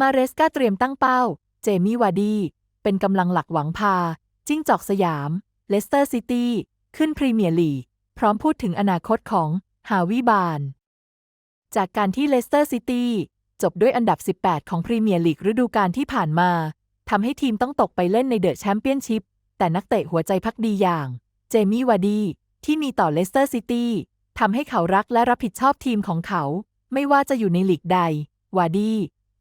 มาเรสกาเตรียมตั้งเป้า เจมี่วาร์ดี เป็นกำลังหลักหวังพา จิ้งจอกสยาม เลสเตอร์ซิตี้ ขึ้นพรีเมียร์ลีก พร้อมพูดถึงอนาคตของฮาวิบาน จากการที่เลสเตอร์ซิตี้จบด้วยอันดับ 18 ของพรีเมียร์ลีกฤดูกาลที่ผ่านมา ทำให้ทีมต้องตกไปเล่นในเดอะแชมเปี้ยนชิพ แต่นักเตะหัวใจพักดีอย่าง เจมี่วาร์ดี ที่มีต่อเลสเตอร์ซิตี้ทำให้เขารักและรับผิดชอบทีมของเขา ไม่ว่าจะอยู่ในลีกใด วาร์ดี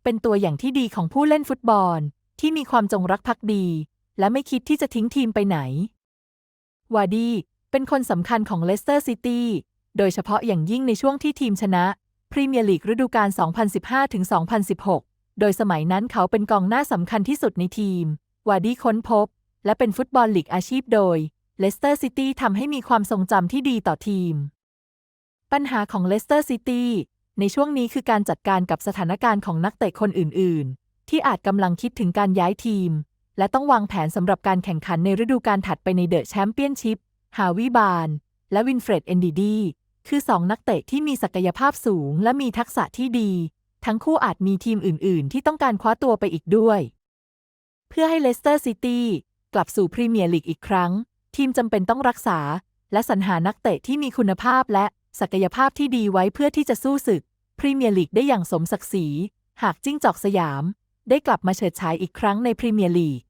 เป็นตัวอย่างที่ดีของผู้เล่นฟุตบอล ที่มีความจงรักภักดี และไม่คิดที่จะทิ้งทีมไปไหน วาร์ดีเป็นคนสำคัญของเลสเตอร์ซิตี้โดยเฉพาะอย่างยิ่งในช่วงที่ทีมชนะพรีเมียร์ลีกฤดูกาล 2015-2016 โดยสมัยนั้นเขาเป็นกองหน้าสำคัญที่สุดในทีม วาร์ดีค้นพบ และเป็นฟุตบอลลีกอาชีพโดยเลสเตอร์ซิตี้ทำให้มีความทรงจำที่ดีต่อทีม ปัญหาของเลสเตอร์ซิตี้ ในช่วงนี้คือการจัดการกับสถานการณ์ของนักเตะคนอื่น ๆ ที่อาจกำลังคิดถึงการย้ายทีม และต้องวางแผนสำหรับการแข่งขันในฤดูกาลถัดไปในเดอะแชมเปี้ยนชิพ ฮาวิบาน และวินเฟรดเอนดีดี คือสองนักเตะที่มีศักยภาพสูงและมีทักษะที่ดี ทั้งคู่อาจมีทีมอื่น ๆ ที่ต้องการคว้าตัวไปอีกด้วย เพื่อให้เลสเตอร์ซิตี้กลับสู่พรีเมียร์ลีกอีกครั้ง ทีมจำเป็นต้องรักษา และสรรหานักเตะที่มีคุณภาพและ ศักยภาพที่ดีไว้เพื่อที่จะสู้ศึก พรีเมียร์ลีกได้อย่างสมศักดิ์ศรี หากจิ้งจอกสยาม ได้กลับมาเฉิดฉายอีกครั้งในพรีเมียร์ลีก